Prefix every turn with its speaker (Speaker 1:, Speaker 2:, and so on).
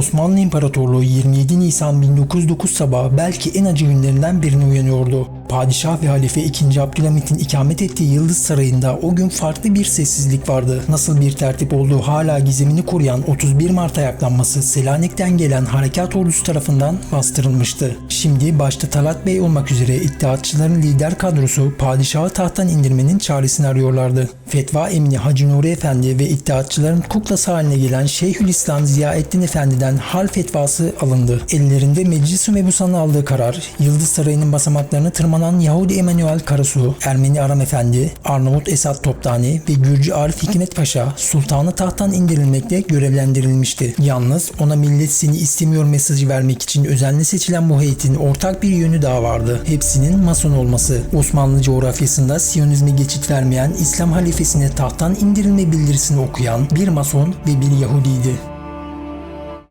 Speaker 1: Osmanlı İmparatorluğu 27 Nisan 1909 sabahı belki en acı günlerinden birine uyanıyordu. Padişah ve Halife 2. Abdülhamit'in ikamet ettiği Yıldız Sarayı'nda o gün farklı bir sessizlik vardı. Nasıl bir tertip olduğu hala gizemini koruyan 31 Mart ayaklanması Selanik'ten gelen harekat ordusu tarafından bastırılmıştı. Şimdi başta Talat Bey olmak üzere iddiatçıların lider kadrosu padişahı tahttan indirmenin çaresini arıyorlardı. Fetva emini Hacı Nuri Efendi ve iddiatçıların kuklası haline gelen Şeyhülislam Ziyaettin Efendi'den hal fetvası alındı. Ellerinde Meclis-i Mebusan'ın aldığı karar, Yıldız Sarayı'nın basamaklarını tırmanan Yahudi Emanuel Karasu, Ermeni Aram Efendi, Arnavut Esat Toptani ve Gürcü Arif Hikmet Paşa sultanı tahttan indirilmekle görevlendirilmişti. Yalnız ona millet seni istemiyor mesajı vermek için özenle seçilen bu heyetin ortak bir yönü daha vardı. Hepsinin mason olması. Osmanlı coğrafyasında Siyonizme geçit vermeyen İslam halifesine tahttan indirilme bildirisini okuyan bir mason ve bir Yahudiydi.